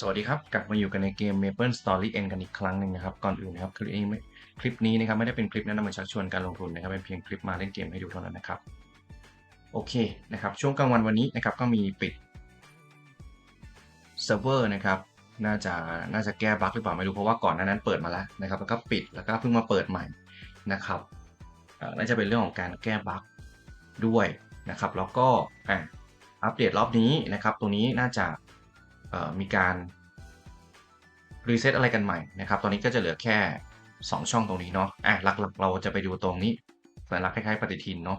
สวัสดีครับ กลับมาอยู่กันในเกม Maple Story End กันอีกครั้งหนึ่งนะครับ ก่อนอื่นนะครับคลิปนี้คลิปนี้นะครับไม่ได้เป็นคลิปแนะนำมาชักชวนการลงทุนนะครับเป็นเพียงคลิปมาเล่นเกมให้ดูเท่านั้นนะครับ โอเคนะครับ ช่วงกลางวันวันนี้นะครับก็มีปิดเซิร์ฟเวอร์นะครับน่าจะน่าจะแก้บั๊กหรือเปล่าไม่รู้เพราะว่าก่อนหน้านั้นเปิดมาแล้วนะครับแล้วก็ปิดแล้วก็เพิ่งมาเปิดใหม่นะครับน่าจะเป็นเรื่องของการแก้บั๊กด้วยนะครับ แล้วก็อัปเดตรอบนี้นะครับ ตรงนี้น่าจะ มีการรีเซ็ตอะไรกันใหม่นะครับ ตอนนี้ก็จะเหลือแค่ 2 ช่องตรงนี้เนาะอะหลักๆ เราจะไปดูตรงนี้สัญลักษณ์คล้ายๆปฏิทินเนาะ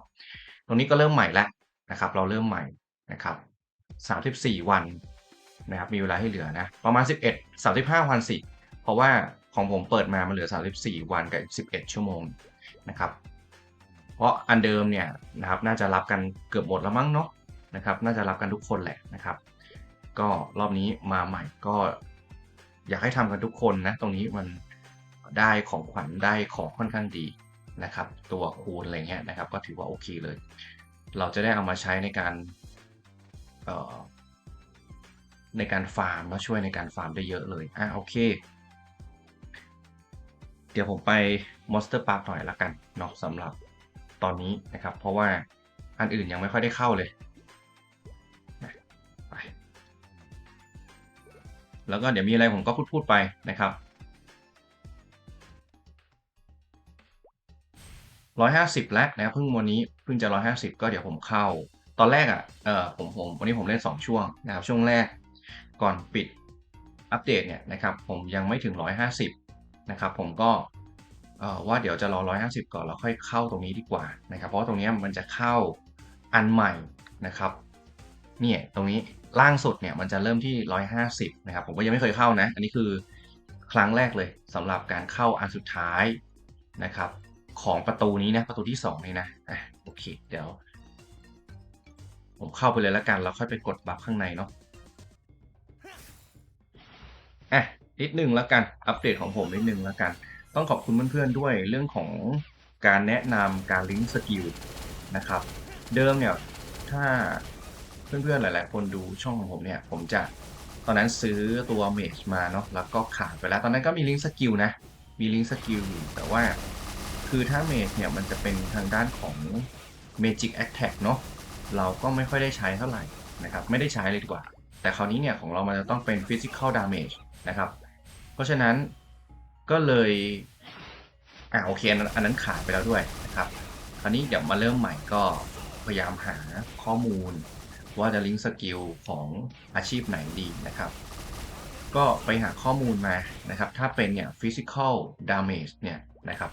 ตรงนี้ก็เริ่มใหม่แล้วนะครับ เราเริ่มใหม่นะครับ 34 วันนะครับ มีเวลาให้เหลือนะ ประมาณ 11 35 วันสิ เพราะว่าของผมเปิดมา มันเหลือ 34 วันกับ 11 ชั่วโมงนะครับ เพราะอันเดิมเนี่ยนะครับ น่าจะรับกันเกือบหมดแล้วมั้งเนาะนะครับ น่าจะรับกันทุกคนแหละนะครับ ก็รอบนี้มาใหม่ก็ อยากให้ทำกันทุกคนนะ ตรงนี้มันได้ของขวัญได้ของค่อนข้างดีนะครับ ตัวคูณอะไรเงี้ยนะครับ ก็ถือว่าโอเคเลย เราจะได้เอามาใช้ในการออในการฟาร์มมาช่วยในการฟาร์มได้เยอะเลย อะโอเค เดี๋ยวผมไป Monster Park หน่อยละกันเนาะสำหรับตอนนี้นะครับ เพราะว่าอันอื่นยังไม่ค่อยได้เข้าเลย แล้วก็เดี๋ยวมีอะไรผมก็พูดพูดไปนะครับร้อยห้าสิบแล้วนะครับเพิ่งวันนี้เพิ่งจะร้อยห้าสิบก็เดี๋ยวผมเข้า ตอนแรกอะเออผมผมวันนี้ผมเล่นสองช่วงนะครับช่วงแรกก่อนปิดอัปเดตเนี่ยนะครับผมยังไม่ถึงร้อยห้าสิบนะครับผมก็เออว่าเดี๋ยวจะรอร้อยห้าสิบก่อนแล้วค่อยเข้าตรงนี้ดีกว่านะครับ เพราะตรงนี้มันจะเข้าอันใหม่นะครับ เนี่ยตรงนี้ ล่างสุดเนี่ยมันจะเริ่มที่ 150 นะครับ ผมก็ยังไม่เคยเข้านะ อันนี้คือครั้งแรกเลยสำหรับการเข้าอันสุดท้ายนะครับ ของประตูนี้นะประตูที่ 2 นี่นะอะโอเค เดี๋ยว ผมเข้าไปเลยแล้วกันแล้วค่อยไปกดบัฟข้างในเนาะอะนิดนึงแล้วกันอัปเดตของผมนิดนึงแล้วกัน ต้องขอบคุณเพื่อนๆด้วยเรื่องของการแนะนำการลิงก์สกิลนะครับ เดิมเนี่ยถ้า เพื่อนๆหลาย ๆ คนดูช่องของผมเนี่ย ผมจะตอนนั้นซื้อตัวเมจมาเนาะแล้วก็ขายไปแล้วตอนนั้นก็มีลิงก์สกิลนะ มีลิงก์สกิลอยู่แต่ว่าคือถ้าเมจเนี่ยมันจะเป็นทางด้านของ Magic Attack เนาะเราก็ไม่ค่อยได้ใช้เท่าไหร่นะครับไม่ได้ใช้เลยดีกว่า แต่คราวนี้เนี่ยของเรามันจะต้องเป็น Physical Damage นะครับ เพราะฉะนั้นก็เลยอ่าโอเคอันนั้นอันนั้นขายไปแล้วด้วยนะครับ คราวนี้เดี๋ยวมาเริ่มใหม่ก็พยายามหาข้อมูล ว่าจะลิงก์สกิลของอาชีพไหนดีนะครับ ก็ไปหาข้อมูลมานะครับ ถ้าเป็นเนี่ย physical damage เนี่ยนะครับ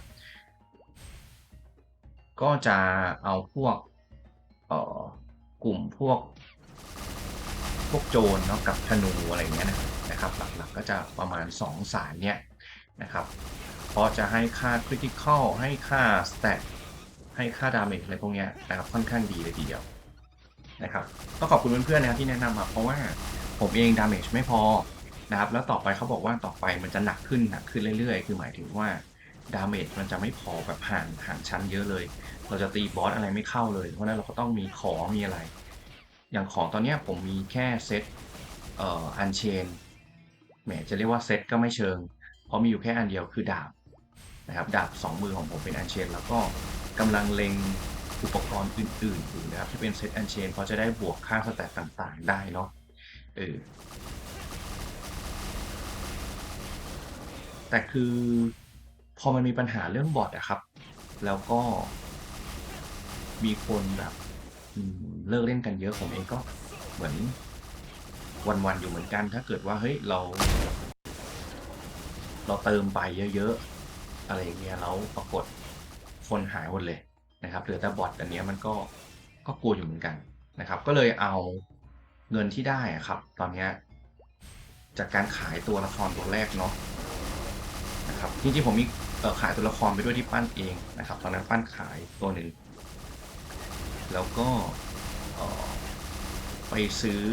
ก็จะเอาพวกเอ่อกลุ่มพวก พวกโจรเนาะกับธนูอะไรเงี้ยนะนะครับ หลักๆก็จะประมาณ 2 สายเนี่ยนะครับเพราะจะให้ค่า critical ให้ค่า stat ให้ค่า damage อะไรพวกเนี้ยนะครับค่อนข้างดีเลยทีเดียว นะครับต้องขอบคุณเพื่อนๆนะครับที่แนะนำมาเพราะว่าผมเองดาเมจไม่พอนะครับแล้วต่อไปเขาบอกว่าต่อไปมันจะหนักขึ้นหนักขึ้นเรื่อยๆ คือหมายถึงว่าดาเมจมันจะไม่พอแบบห่างห่างชั้นเยอะเลย เราจะตีบอสอะไรไม่เข้าเลย เพราะนั้นเราก็ต้องมีของมีอะไร อย่างของตอนนี้ผมมีแค่เซตเอ่ออันเชนแหมจะเรียกว่าเซตก็ไม่เชิง เพราะมีอยู่แค่อันเดียวคือดาบนะครับดาบสองมือของผมเป็นอันเชนแล้วก็กำลังเล็ง อุปกรณ์อื่นๆอยู่นะครับที่เป็นเซตอันเชนเพราะจะได้บวกค่าสแตทต่างๆ ได้เนาะเออแต่คือพอมันมีปัญหาเรื่องบอทอะครับ แล้วก็มีคนแบบเลิกเล่นกันเยอะผมเองก็เหมือนวันๆอยู่เหมือนกัน ถ้าเกิดว่าเฮ้ยเรา เราเติมไปเยอะๆอะไรอย่างเงี้ยแล้วปรากฏคนหายหมดเลย นะครับเหลือแต่บอทอันนี้มันก็ก็กลัวอยู่เหมือนกันนะครับ ก็เลยเอาเงินที่ได้อะครับ ตอนนี้จากการขายตัวละครตัวแรกเนาะนะครับจริงๆผมมีขายตัวละครไปด้วยที่ปั้นเองนะครับ ตอนนั้นปั้นขายตัวหนึ่งแล้วก็ไปซื้อ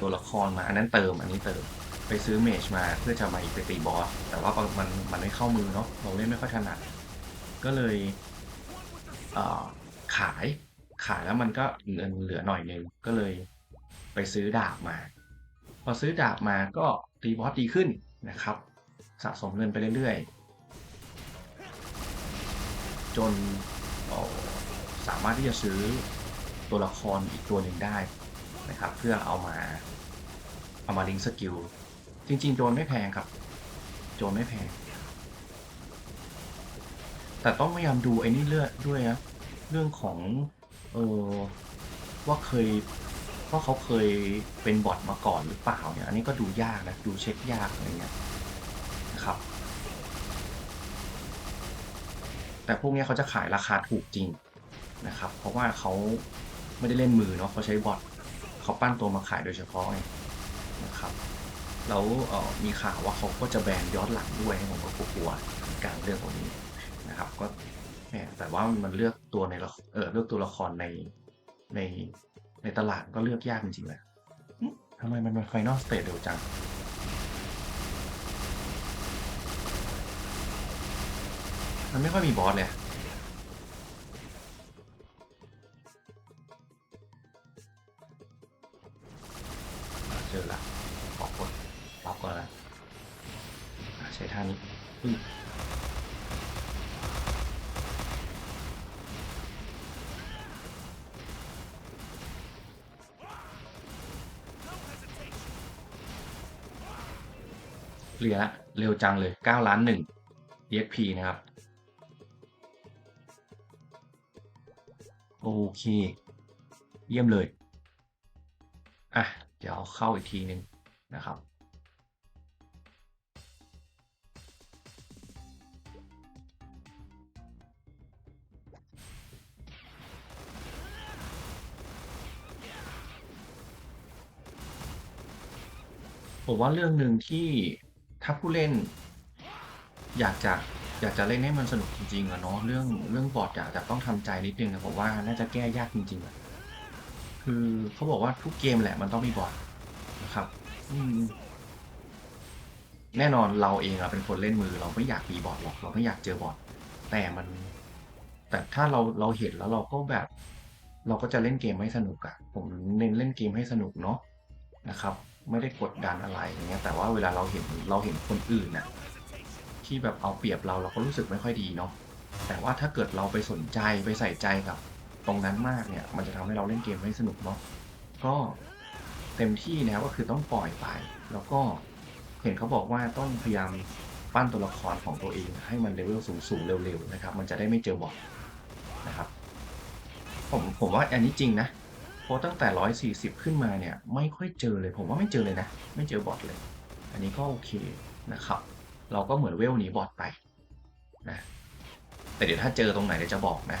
ตัวละครมาอันนั้นเติมอันนี้เติมไปซื้อเมจมาเพื่อจะมาไปตีบอสแต่ว่ามันมันไม่เข้ามือเนาะเราเล่นไม่ค่อยถนัดก็เลย ขายขายแล้วมันก็เงินเหลือหน่อยนึงก็เลยไปซื้อดาบมา พอซื้อดาบมาก็ตีบอสดีขึ้นนะครับ สะสมเงินไปเรื่อยๆ จนสามารถที่จะซื้อตัวละครอีกตัวหนึ่งได้นะครับ เพื่อเอามาเอามาลิงสกิลจริงๆ โจนไม่แพงครับ โจนไม่แพง แต่ต้องพยายามดูไอ้นี่เลือดด้วยนะเรื่องของเออว่าเคยว่าเขาเคยเป็นบอทมาก่อนหรือเปล่าเนี่ยอันนี้ก็ดูยากนะดูเช็คยากอะไรเงี้ยนะครับ แต่พวกเนี้ยเขาจะขายราคาถูกจริงนะครับ เพราะว่าเขาไม่ได้เล่นมือเนาะเขาใช้บอทเขาปั้นตัวมาขายโดยเฉพาะไงนะครับแล้วออมีข่าวว่าเขาก็จะแบนย้อนหลังด้วยให้ผมก็กลัวกันเรื่องพวกนี้ นะครับ ก็แหมแต่ว่ามันเลือกตัวในละเออเลือกตัวละครในในในตลาดก็เลือกยากจริงๆเลยหึทำไมมันเป็นไฟนอลสเตจเร็วจังมันไม่ค่อยมีบอสเลยอะเจอละขอกดล็อกก่อนละอะใช้ท่านี้ เคลียร์ละเร็วจังเลย 9 ล้านหนึ่ง EXP นะครับ โอเค เยี่ยมเลย อะ เดี๋ยวเข้าอีกทีหนึ่งนะครับ ผมว่าเรื่องหนึ่งที่ ถ้าผู้เล่น อยากจะอยากจะเล่นให้มันสนุกจริงๆอะเนาะเรื่องเรื่องบอร์ดอยากจะต้องทำใจนิดนึงนะผมว่าน่าจะแก้ยากจริงๆอะคือเขาบอกว่าทุกเกมแหละมันต้องมีบอร์ดนะครับอืแน่นอนเราเองอะเป็นคนเล่นมือ เราไม่อยากมีบอร์ดหรอกเราไม่อยากเจอบอร์ดแต่มัน แต่ถ้าเราเราเห็นแล้วเราก็แบบ เราก็จะเล่นเกมให้สนุกอะผมเน้นเล่นเกมให้สนุกเนาะนะครับ ไม่ได้กดดันอะไรอย่างเงี้ยแต่ว่าเวลาเราเห็นเราเห็นคนอื่นน่ะที่แบบเอาเปรียบเราเราก็รู้สึกไม่ค่อยดีเนาะแต่ว่าถ้าเกิดเราไปสนใจไปใส่ใจกับ ตรงนั้นมากเนี่ย มันจะทำให้เราเล่นเกมให้สนุกเนาะก็เต็มที่นะครับก็คือต้องปล่อยไป แล้วก็เห็นเขาบอกว่าต้องพยายามปั้นตัวละครของตัวเอง ให้มันเลเวลสูงๆเร็วๆนะครับ มันจะได้ไม่เจอบอทนะครับผมผมว่าอันนี้จริงนะ ราะตั้งแต่ร้อยสี่สิบขึ้นมาเนี่ย ไม่ค่อยเจอเลย ผมว่าไม่เจอเลยนะ ไม่เจอบอทเลย อันนี้ก็โอเคนะครับ เราก็เหมือนเวลหนีบอทไปนะ แต่เดี๋ยวถ้าเจอตรงไหนเดี๋ยวจะบอกนะ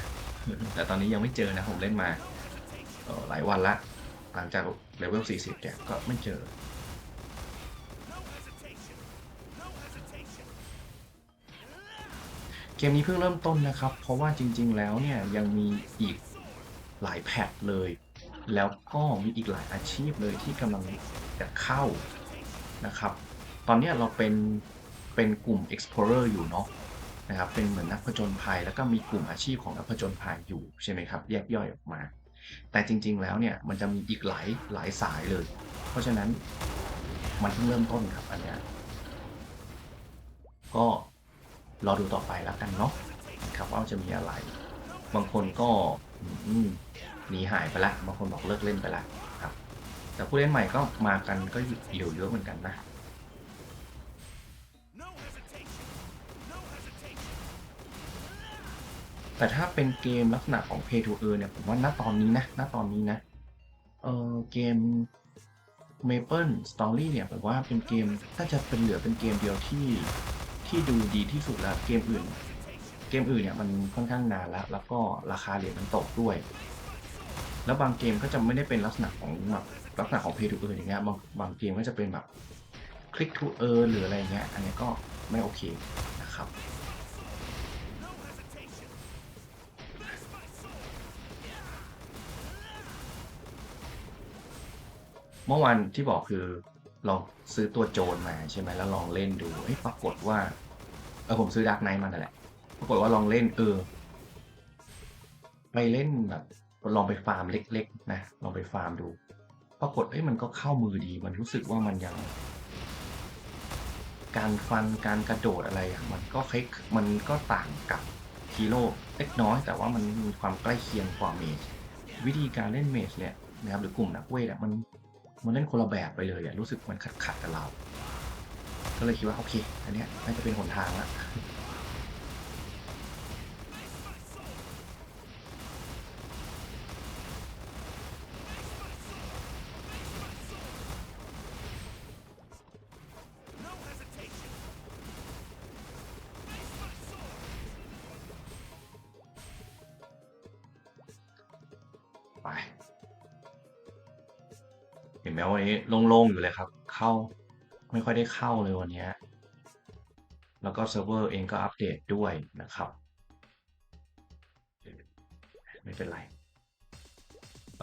แต่ตอนนี้ยังไม่เจอนะ ผมเล่นมาออหลายวันละ หลังจากเลเวล 40 เนี่ย ก็ไม่เจอ เกมนี้เพิ่งเริ่มต้นนะครับ เพราะว่าจริง ๆ แล้วเนี่ยยังมีอีกหลายแพทเลย แล้วก็มีอีกหลายอาชีพเลยที่กำลังจะเข้านะครับ ตอนนี้เราเป็นเป็นกลุ่ม explorer อยู่เนาะนะครับ เป็นเหมือนนักผจญภัย แล้วก็มีกลุ่มอาชีพของนักผจญภัยอยู่ใช่ไหมครับ แยกย่อยออกมา แต่จริง ๆ แล้วเนี่ยมันจะมีอีกหลายหลายสายเลย เพราะฉะนั้นมันเพิ่งเริ่มต้นครับอันเนี้ยก็รอดูต่อไปแล้วกันเนาะครับว่าจะมีอะไร บางคนก็ หนีหายไปละบางคนบอกเลิกเล่นไปละครับ แต่ผู้เล่นใหม่ก็มากันก็อยู่เยอะเหมือนกันนะแต่ถ้าเป็นเกมลักษณะของ Pay to Earn เนี่ยผมว่าณตอนนี้นะณตอนนี้นะเออเกม Maple Story เนี่ยผมว่าเป็นเกมถ้าจะเป็นเหลือเป็นเกมเดียวที่ที่ดูดีที่สุดแล้วเกมอื่น เกมอื่นเนี่ยมันค่อนข้างนานแล้ว แล้วก็ราคาเหรียญมันตกด้วย แล้วบางเกมก็จะไม่ได้เป็นลักษณะของแบบลักษณะของ Pay to Earn อย่างเงี้ยบางบางเกมก็จะเป็นแบบ Click to Earn หรืออะไรเงี้ย อันนี้ก็ไม่โอเคนะครับเมื่อวานที่บอกคือลองซื้อตัวโจรมาใช่ไหมแล้วลองเล่นดูเอ้ยปรากฏว่าเออผมซื้อดักไนท์มานั่นแหละปรากฏว่าลองเล่นเออไปเล่นแบบ ลองไปฟาร์มเล็กๆนะลองไปฟาร์มดู ปรากฏเอ้ยมันก็เข้ามือดีมันรู้สึกว่ามันยัง การฟันการกระโดดอะไรอะมันก็คล้ายมันก็ต่างกับฮีโร่เล็กน้อย แต่ว่ามันมีความใกล้เคียงกว่าเมจวิธีการเล่นเมจเนี่ยนะครับหรือกลุ่มนักเวทอะมันมันเล่นคนละแบบไปเลยอะรู้สึกมันขัดขัดกับเรา ก็เลยคิดว่าโอเค อันเนี้ยน่าจะเป็นหนทางละ โล่งๆอยู่เลยครับ เข้าไม่ค่อยได้เข้าเลยวันนี้ แล้วก็เซิร์ฟเวอร์เองก็อัปเดตด้วยนะครับ ไม่เป็นไร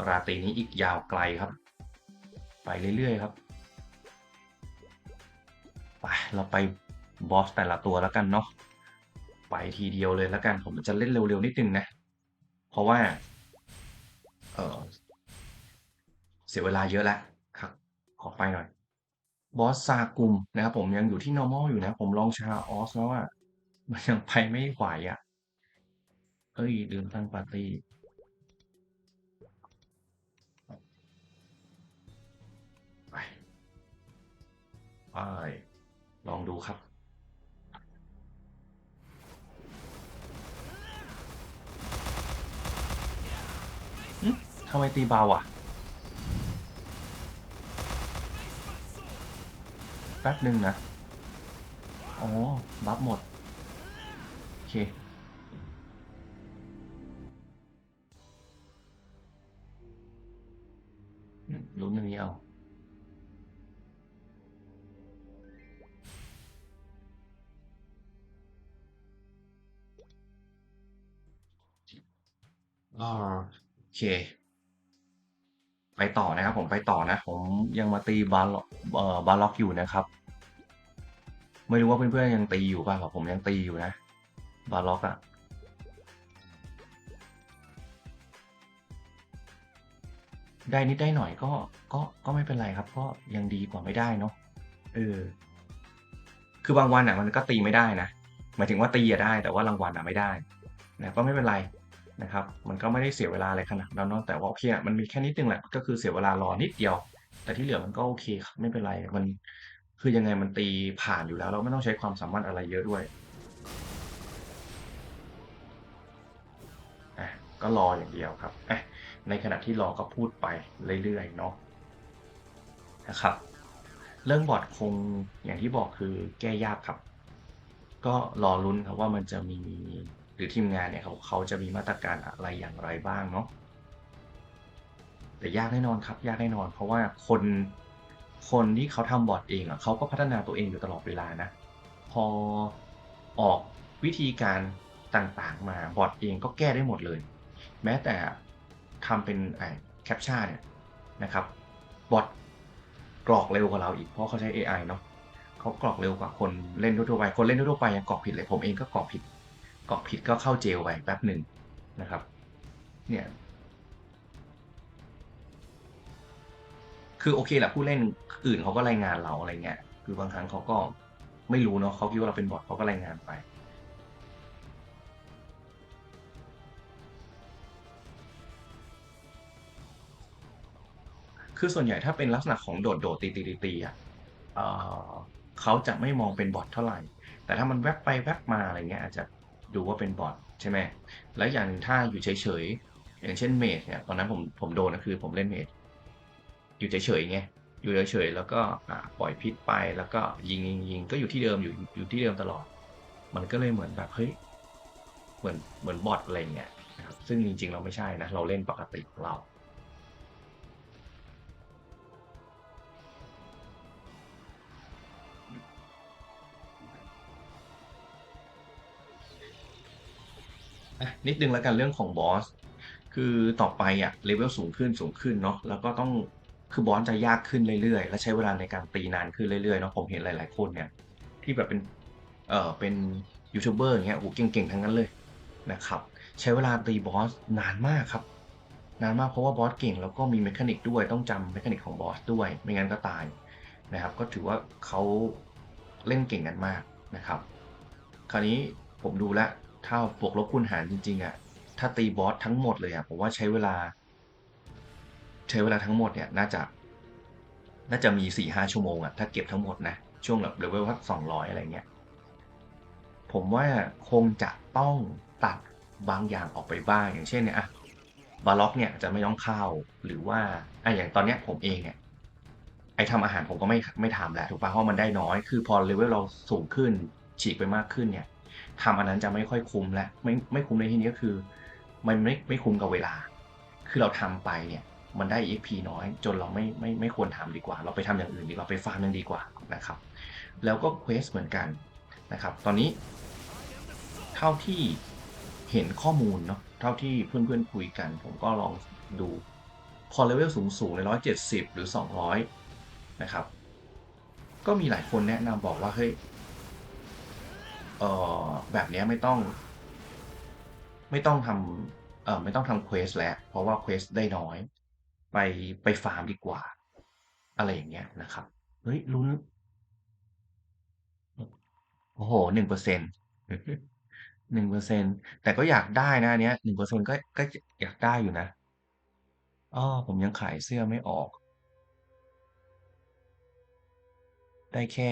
ราตรีนี้อีกยาวไกลครับ ไปเรื่อยๆครับ ไปเราไปบอสแต่ละตัวแล้วกันเนาะ ไปทีเดียวเลยแล้วกัน ผมจะเล่นเร็วๆนิดนึงนะ เพราะว่า เออเสียเวลาเยอะแล้ว อไปหน่อยบอสซากุมนะครับผมยังอยู่ที่ normal อยู่นะ ผมลองชาออสแล้วอะมันยังไปไม่ไหวอะเอ้ยลืมตั้งปาร์ตี้ไปไปลองดูครับ ทำไมตีเบาอะ ป๊บหนึ่งนะอ๋อบัฟหมด โอเคอืมลุ้นอันนี้เอาอ่าโอเค ไปต่อนะครับ ผมไปต่อนะ ผมยังมาตีบาล็อกเอ่อบาล็อกอยู่นะครับ ไม่รู้ว่าเพื่อนๆยังตีอยู่ป่ะครับผมยังตีอยู่นะ บาล็อกอะได้นิดได้หน่อยก็ก็ก็ไม่เป็นไรครับ ก็ยังดีกว่าไม่ได้เนาะเออ คือบางวันอะ มันก็ตีไม่ได้นะหมายถึงว่าตีอะได้ แต่ว่ารางวัลอะไม่ได้นะก็ไม่เป็นไร นะครับ มันก็ไม่ได้เสียเวลาอะไรขนาดนั้นเนาะแต่ว่าโอเคอะมันมีแค่นิดนึงแหละก็คือเสียเวลารอนิดเดียว แต่ที่เหลือมันก็โอเคครับไม่เป็นไรมันคือยังไงมันตีผ่านอยู่แล้วเราไม่ต้องใช้ความสามารถอะไรเยอะด้วยอะก็รออย่างเดียวครับอะในขณะที่รอก็พูดไปเรื่อยๆเนาะนะครับ เรื่องบอร์ดคงอย่างที่บอกคือแก้ยากครับ ก็รอลุ้นครับว่ามันจะมี หรือทีมงานเนี่ยเขาเขาจะมีมาตรการอะไรอย่างไรบ้างเนาะแต่ยากแน่นอนครับยากแน่นอน เพราะว่าคนคนที่เขาทำบอร์ดเองอะเขาก็พัฒนาตัวเองอยู่ตลอดเวลานะ พอออกวิธีการต่างๆ มาบอร์ดเองก็แก้ได้หมดเลย แม้แต่ทำเป็นไอ้แคปชั่นเนี่ยนะครับบอทกรอกเร็วกว่าเราอีกเพราะเขาใช้ AI เนาะเขากรอกเร็วกว่าคนเล่นทั่วไป คนเล่นทั่วไปยังกรอกผิดเลยผมเองก็กรอกผิด กรอผิดก็เข้าเจลไปแป๊บหนึ่งนะครับ เนี่ย คือโอเคแหละผู้เล่นอื่นเขาก็รายงานเราอะไรเงี้ย คือบางครั้งเขาก็ไม่รู้เนาะเขาคิดว่าเราเป็นบอทเขาก็รายงานไป คือส่วนใหญ่ถ้าเป็นลักษณะของโดดโดดตีตีตีตีอะเอ่อเขาจะไม่มองเป็นบอทเท่าไหร่ แต่ถ้ามันแวบไปแวบมาอะไรเงี้ยอาจจะ ดูว่าเป็นบอทใช่ไหมแล้วอย่างหนึ่งถ้าอยู่เฉยๆอย่างเช่นเมดเนี่ยตอนนั้นผมผมโดนนะคือผมเล่นเมดอยู่เฉยๆไงอยู่เฉยๆแล้วก็ปล่อยพิษไปแล้วก็ยิงยิงยิงก็อยู่ที่เดิมอยู่อยู่ที่เดิมตลอด มันก็เลยเหมือนแบบเฮ้ยเหมือนเหมือนบอทอะไรเงี้ยนะครับซึ่งจริงๆเราไม่ใช่นะเราเล่นปกติของเรา อะนิดนึงแล้วกันเรื่องของบอส คือต่อไปอะเลเวลสูงขึ้นสูงขึ้นเนาะแล้วก็ต้องคือบอสจะยากขึ้นเรื่อยๆ และใช้เวลาในการตีนานขึ้นเรื่อยๆเนาะผมเห็นหลายๆคนเนี่ย ที่แบบเป็นเอ่อเป็นยูทูบเบอร์อย่างเงี้ยโอ้เก่งๆ ทั้งนั้นเลยนะครับ ใช้เวลาตีบอสนานมากครับ นานมากเพราะว่าบอสเก่งแล้วก็มีเมคานิกด้วยต้องจำเมคานิกของบอสด้วย ไม่งั้นก็ตายนะครับ ก็ถือว่าเขาเล่นเก่งกันมากนะครับ คราวนี้ผมดูแล้ว ถ้าบวกลบคูณหารจริงๆอะถ้าตีบอสทั้งหมดเลยอะผมว่าใช้เวลา ใช้เวลาทั้งหมดเนี่ยน่าจะน่าจะมีสี่ห้าชั่วโมงอะถ้าเก็บทั้งหมดนะช่วงแบบเลเวลสักสองร้อยอะไรเงี้ยผมว่าคงจะต้องตัดบางอย่างออกไปบ้าง อย่างเช่นเนี่ยอะบาล็อกเนี่ยจะไม่ต้องเข้าหรือว่าอะอย่างตอนเนี้ยผมเองเนี่ยไอทำอาหารผมก็ไม่ไม่ทำแหล้วถูกปะเพราะมันได้น้อย คือพอเลเวลเราสูงขึ้นฉีกไปมากขึ้นเนี่ย ทำอันนั้นจะไม่ค่อยคุ้มแล้วไม่ไม่คุ้มในที่นี้ก็คือ มันไม่ไม่คุ้มกับเวลา คือเราทำไปเนี่ยมันได้ EXP น้อย จนเราไม่ไม่ไม่ควรทำดีกว่า เราไปทำอย่างอื่นดีกว่าไปฟาร์มยังดีกว่านะครับ แล้วก็เควสเหมือนกันนะครับ ตอนนี้ เท่าที่เห็นข้อมูลเนาะเท่าที่เพื่อนๆคุยกัน ผมก็ลองดูพอเลเวลสูงสูงในร้อยเจ็ดสิบหรือสองร้อยนะครับ ก็มีหลายคนแนะนำบอกว่าเฮ้ย เออแบบนี้ไม่ต้อง ไม่ต้องทำเออไม่ต้องทำเควสแล้ว เพราะว่าเควสได้น้อย ไปไปฟาร์มดีกว่า อะไรอย่างเงี้ยนะครับ เฮ้ยลุ้นโอ้โหหนึ่งเปอร์เซ็นต์หนึ่งเปอร์เซ็นต์แต่ก็อยากได้นะเนี้ยหนึ่งเปอร์เซ็นต์ก็ก็อยากได้อยู่นะอ้อผมยังขายเสื้อไม่ออก ได้แค่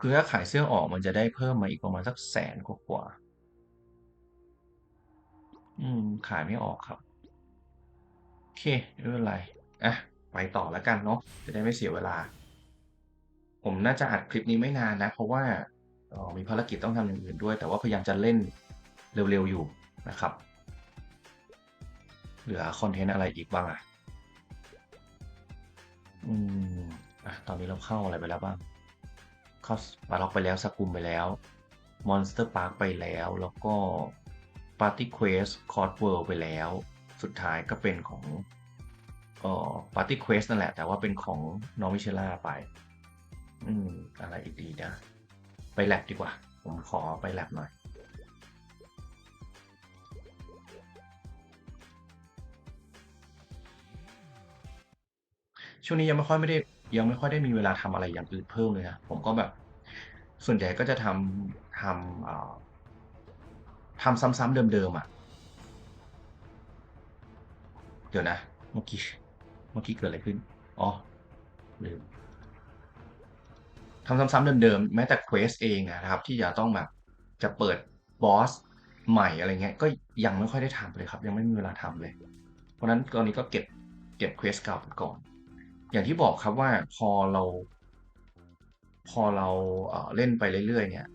คือถ้าขายเสื้อออกมันจะได้เพิ่มมาอีกประมาณสักแสนกว่าๆอืม ขายไม่ออกครับ โอเคไม่เป็นไร อะ ไปต่อแล้วกันเนาะจะได้ไม่เสียเวลา ผมน่าจะอัดคลิปนี้ไม่นานนะ เพราะว่าออมีภารกิจต้องทำอย่างอื่นด้วย แต่ว่าพยายามจะเล่นเร็วๆอยู่นะครับ เหลือคอนเทนต์อะไรอีกบ้างอะ อืม อะ ตอนนี้เราเข้าอะไรไปแล้วบ้าง เข้าปาล็อกไปแล้วสกุมไปแล้ว Monster Park ไปแล้ว แล้วก็ Party Quest c o r d World ไปแล้ว สุดท้ายก็เป็นของเอ่อ Party Quest นั่นแหละ แต่ว่าเป็นของน้องมิเชล่าไป อืม อะไรอีกดีนะ ไปแลบดีกว่า ผมขอไปแลบหน่อยช่วงนี้ยังไม่ค่อยไม่ได้ ยังไม่ค่อยได้มีเวลาทำอะไรอย่างอื่นเพิ่มเลยนะผมก็แบบ ส่วนใหญ่ก็จะทำทำทำซ้ำๆเดิมๆอะ เดี๋ยวนะ เมื่อกี้ เมื่อกี้เกิดอะไรขึ้น อ๋อลืมทำซ้ำๆเดิมๆ แม้แต่เควสเองนะครับ ที่จะต้องแบบจะเปิดบอสใหม่อะไรเงี้ย ก็ยังไม่ค่อยได้ทำเลยครับ ยังไม่มีเวลาทำเลย เพราะฉะนั้นตอนนี้ก็เก็บเก็บเควสเก่าไปก่อน อย่างที่บอกครับว่าพอเรา พอเราเล่นไปเรื่อยๆเนี่ย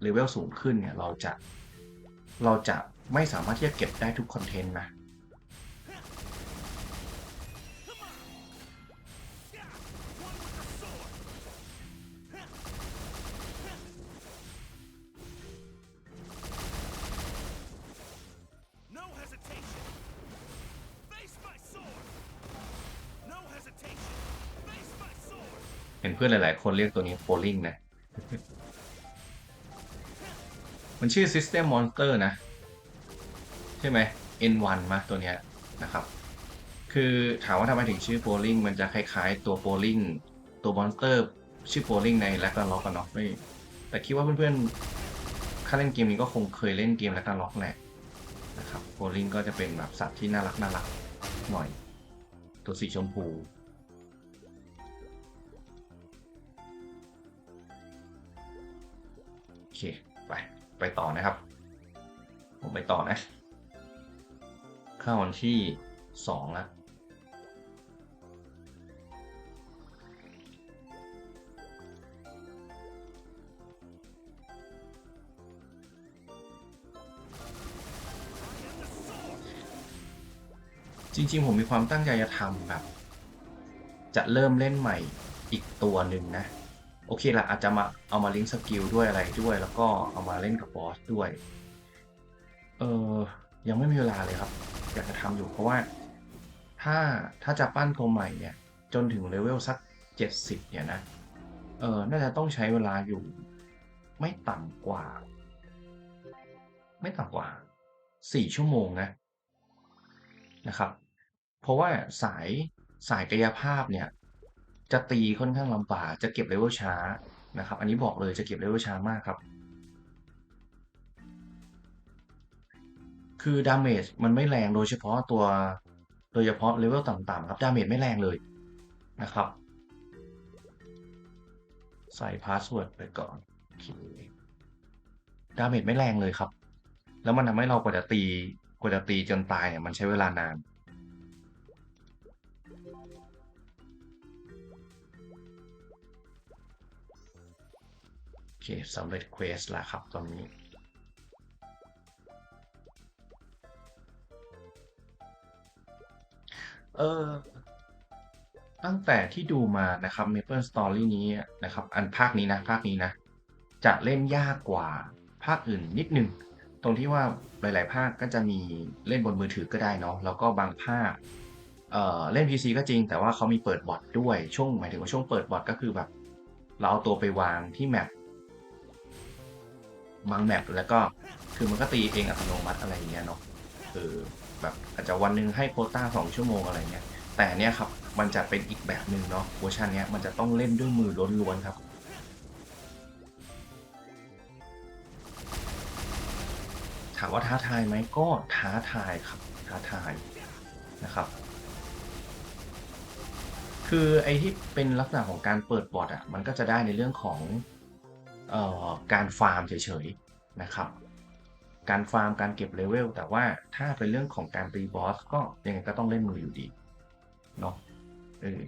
เลเวลสูงขึ้นเนี่ยเราจะเราจะไม่สามารถที่จะเก็บได้ทุกคอนเทนต์นะ นเพื่อนหลาย ๆ คนเรียกตัวนี้โ o ลิงนะ มันชื่อ System Monster นะ ใช่ไหม N1 มาตัวเนี้ยนะครับ คือถามว่าทำไมถึงชื่อโ o ลิงมันจะคล้าย ๆ ตัวโ o ลิงตัวมอนสเตอร์ชื่อโ o ลิงในแลก n ล็อกกันเนาะไม่แต่คิดว่าเพื่อนๆถ้าเล่นเกมนี้ก็คงเคยเล่นเกมแลก n ล็อกแหละนะครับโ o ลิงก็จะเป็นแบบสัตว์ที่น่ารักน่ารักหน่อย ตัวสีชมพู เคไปไปต่อนะครับ ผมไปต่อนะ เข้าวันที่สองแล้วจริงๆ ผมมีความตั้งใจจะทำแบบ จะเริ่มเล่นใหม่อีกตัวหนึ่งนะ โอเคละอาจจะมาเอามาลิงก์สกิลด้วยอะไรด้วย แล้วก็เอามาเล่นกับบอสด้วย เออยังไม่มีเวลาเลยครับ อยากจะทำอยู่เพราะว่า ถ้าถ้าจะปั้นตัวใหม่เนี่ย จนถึงเลเวลสักเจ็ดสิบเนี่ยนะ เออน่าจะต้องใช้เวลาอยู่ ไม่ต่ำกว่า ไม่ต่ำกว่าสี่ชั่วโมงนะนะครับ เพราะว่าสายสายกายภาพเนี่ย จะตีค่อนข้างลำบากจะเก็บเลเวลช้านะครับ อันนี้บอกเลยจะเก็บเลเวลช้ามากครับ คือดาเมจมันไม่แรงโดยเฉพาะตัวโดยเฉพาะเลเวลต่ำๆครับดาเมจไม่แรงเลยนะครับ ใส่พาสเวิร์ดไปก่อนดาเมจไม่แรงเลยครับ แล้วมันทำให้เรากว่าจะตีกว่าจะตีจนตายเนี่ยมันใช้เวลานาน เคสำเร็จเควสแล้วครับตอนนี้ เออตั้งแต่ที่ดูมานะครับ Maple Story นี้นะครับ อันภาคนี้นะ ภาคนี้นะ จะเล่นยากกว่าภาคอื่นนิดนึง ตรงที่ว่าหลาย ๆ ภาคก็จะมีเล่นบนมือถือก็ได้เนาะแล้วก็บางภาคเอ่อเล่น PC ก็จริง แต่ว่าเขามีเปิดบอทด้วยช่วงหมายถึงว่าช่วงเปิดบอทก็คือแบบ เราเอาตัวไปวางที่แมป บางแมปแล้วก็คือมันก็ตีเองอัตโนมัติอะไรอย่างเงี้ยเนาะเออแบบอาจจะวันหนึงให้โคต้าสองชั่วโมงอะไรเงี้ยแต่เนี้ยครับมันจะเป็นอีกแบบหนึ่งเนาะเวอร์ชันเนี้ยมันจะต้องเล่นด้วยมือล้วนๆครับถามว่าท้าทายไหมก็ท้าทายครับท้าทายนะครับ คือไอ้ที่เป็นลักษณะของการเปิดบอทอะมันก็จะได้ในเรื่องของ การฟาร์มเฉยๆนะครับ การฟาร์มการเก็บเลเวลแต่ว่าถ้าเป็นเรื่องของการตีบอสก็ยังไงก็ต้องเล่นมืออยู่ดีเนาะเออ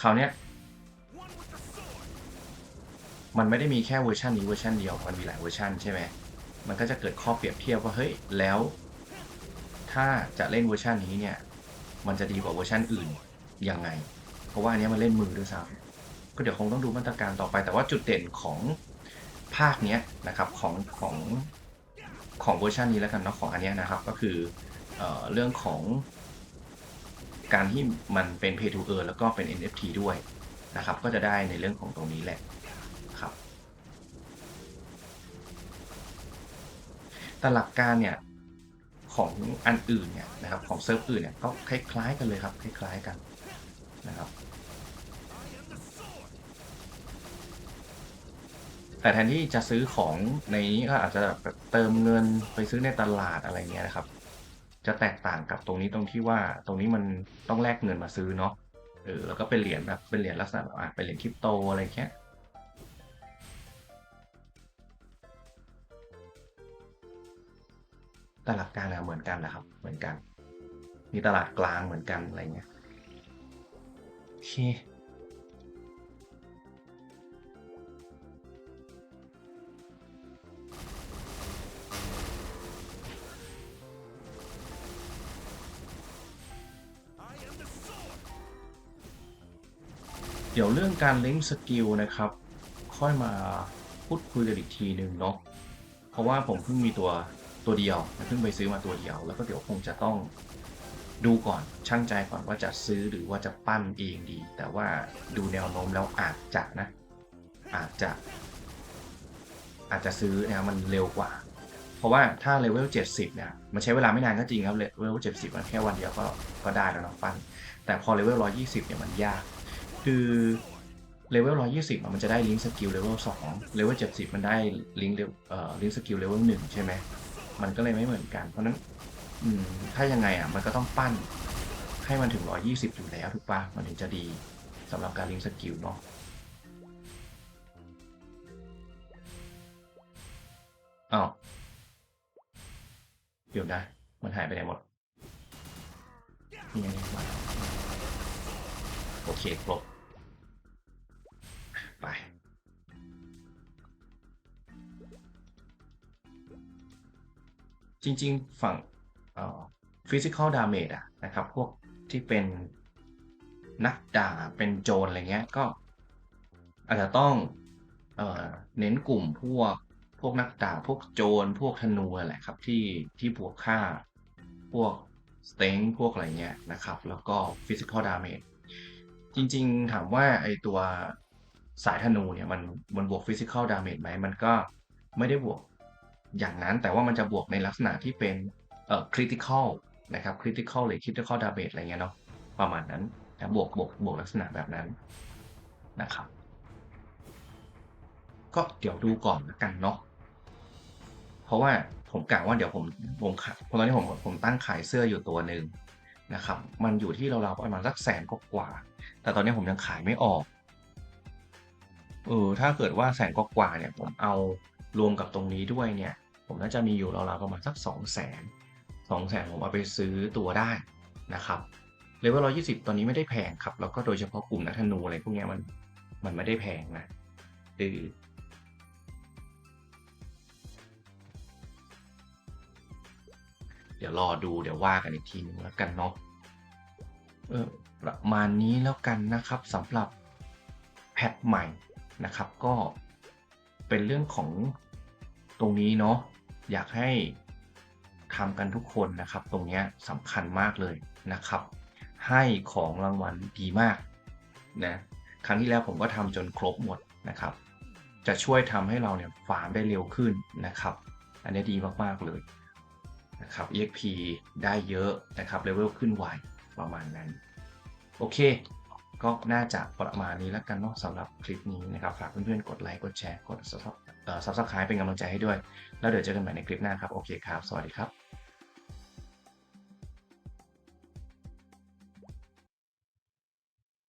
คราวนี้มันไม่ได้มีแค่เวอร์ชันนี้เวอร์ชันเดียว มันมีหลายเวอร์ชันใช่ไหม มันก็จะเกิดข้อเปรียบเทียบว่าเฮ้ยแล้ว ถ้าจะเล่นเวอร์ชันนี้เนี่ย มันจะดีกว่าเวอร์ชันอื่น ยังไง เพราะว่าอันนี้มันเล่นมือด้วยซ้ำก็เดี๋ยวคงต้องดูมาตรการต่อไป แต่ว่าจุดเด่นของภาคเนี้ยนะครับของของของเวอร์ชันนี้แล้วกันเนาะของอันนี้นะครับก็คือเออเรื่องของการที่มันเป็น pay to earn แล้วก็เป็น NFT ด้วยนะครับ ก็จะได้ในเรื่องของตรงนี้แหละครับ แต่หลักการเนี่ยของอันอื่นเนี่ยนะครับของเซิร์ฟอื่นเนี่ยก็คล้ายๆกันเลยครับคล้ายๆกัน นะครับแต่แทนที่จะซื้อของในนี้ก็อาจจะแบบเติมเงินไปซื้อในตลาดอะไรเงี้ยนะครับ จะแตกต่างกับตรงนี้ตรงที่ว่าตรงนี้มันต้องแลกเงินมาซื้อเนาะเออแล้วก็เป็นเหรียญแบบเป็นเหรียญลักษณะแบบอะเป็นเหรียญคริปโตอะไรเงี้ยแต่หลักการอะเหมือนกันนะครับ เหมือนกัน มีตลาดกลางเหมือนกันอะไรเงี้ย เค เดี๋ยวเรื่องการลิงก์สกิลนะครับ ค่อยมาพูดคุยกันอีกทีหนึ่งเนาะเพราะว่าผมเพิ่งมีตัวตัวเดียวเพิ่งไปซื้อมาตัวเดียว แล้วก็เดี๋ยวคงจะต้อง ดูก่อนช่างใจก่อนว่าจะซื้อหรือว่าจะปั้นเองดี แต่ว่าดูแนวโน้มแล้วอาจจะนะ อาจจะ อาจจะซื้อนะมันเร็วกว่า เพราะว่าถ้าเลเวล70 เนี่ยมันใช้เวลาไม่นานก็จริงครับเลเวล70 มันแค่วันเดียวก็ก็ได้แล้วเนาะปั้น แต่พอเลเวล120 เนี่ยมันยาก คือเลเวล120 มันจะได้ลิงก์สกิลเลเวล2เลเวล70 มันได้ลิงก์เอ่อลิงก์สกิลเลเวล1ใช่ไหมมันก็เลยไม่เหมือนกันเพราะนั้น อืม ถ้ายังไงอะ มันก็ต้องปั้น ให้มันถึง120อยู่แล้วถูกปะมันถึงจะดีสำหรับการลิงสกิลเนาะอ้าวเดี๋ยวนะ มันหายไปไหนหมดนี่ไงนี่มาโอเคครบไปจริง ๆ ฝั่ง เอ่อ physical damage อะนะครับ พวกที่เป็นนักด่าเป็นโจรอะไรเงี้ยก็อาจจะต้องเออเน้นกลุ่มพวกพวกนักด่าพวกโจรพวกธนูอะไรครับที่ที่บวกค่าพวกสเต็งพวกอะไรเงี้ยนะครับ แล้วก็ physical damage จริงๆ ถามว่าไอตัวสายธนูเนี่ยมันมันบวก physical damage ไหมมันก็ไม่ได้บวกอย่างนั้นแต่ว่ามันจะบวกในลักษณะที่เป็น เอ่อ critical นะครับ critical หรือ critical damage อะไรเงี้ยเนาะประมาณนั้นนะบวกบวกบวกลักษณะแบบนั้นนะครับ ก็เดี๋ยวดูก่อนละกันเนาะเพราะว่าผมกะว่าเดี๋ยวผมผมขายตอนนี้ผมผมตั้งขายเสื้ออยู่ตัวหนึ่งนะครับ มันอยู่ที่เราๆประมาณสักแสนกว่า แต่ตอนนี้ผมยังขายไม่ออกเออถ้าเกิดว่าแสนกว่าเนี่ยผมเอารวมกับตรงนี้ด้วยเนี่ย ผมน่าจะมีอยู่ราวๆประมาณสักสองแสน สองแสนผมเอาไปซื้อตัวได้นะครับเลเวลร้อยี่สิบตอนนี้ไม่ได้แพงครับ แล้วก็โดยเฉพาะกลุ่มนักธนูอะไรพวกนี้มันมันไม่ได้แพงนะเออเดี๋ยวรอดูเดี๋ยวว่ากันอีกทีนึงแล้วกันเนาะเออประมาณนี้แล้วกันนะครับสำหรับแพทใหม่นะครับก็เป็นเรื่องของตรงนี้เนาะอยากให้ ทำกันทุกคนนะครับ ตรงนี้สำคัญมากเลยนะครับ ให้ของรางวัลดีมากนะครั้งที่แล้วผมก็ทำจนครบหมดนะครับ จะช่วยทำให้เราเนี่ยฟาร์มได้เร็วขึ้นนะครับ อันนี้ดีมากๆเลยนะครับ EXP ได้เยอะนะครับเลเวลขึ้นไวประมาณนั้น โอเค ก็น่าจะประมาณนี้แล้วกันเนาะสำหรับคลิปนี้นะครับ ฝากเพื่อนๆกดไลค์กดแชร์กด Subscribe เป็นกำลังใจให้ด้วย แล้วเดี๋ยวเจอกันใหม่ในคลิปหน้าครับ โอเคครับ สวัสดีครับ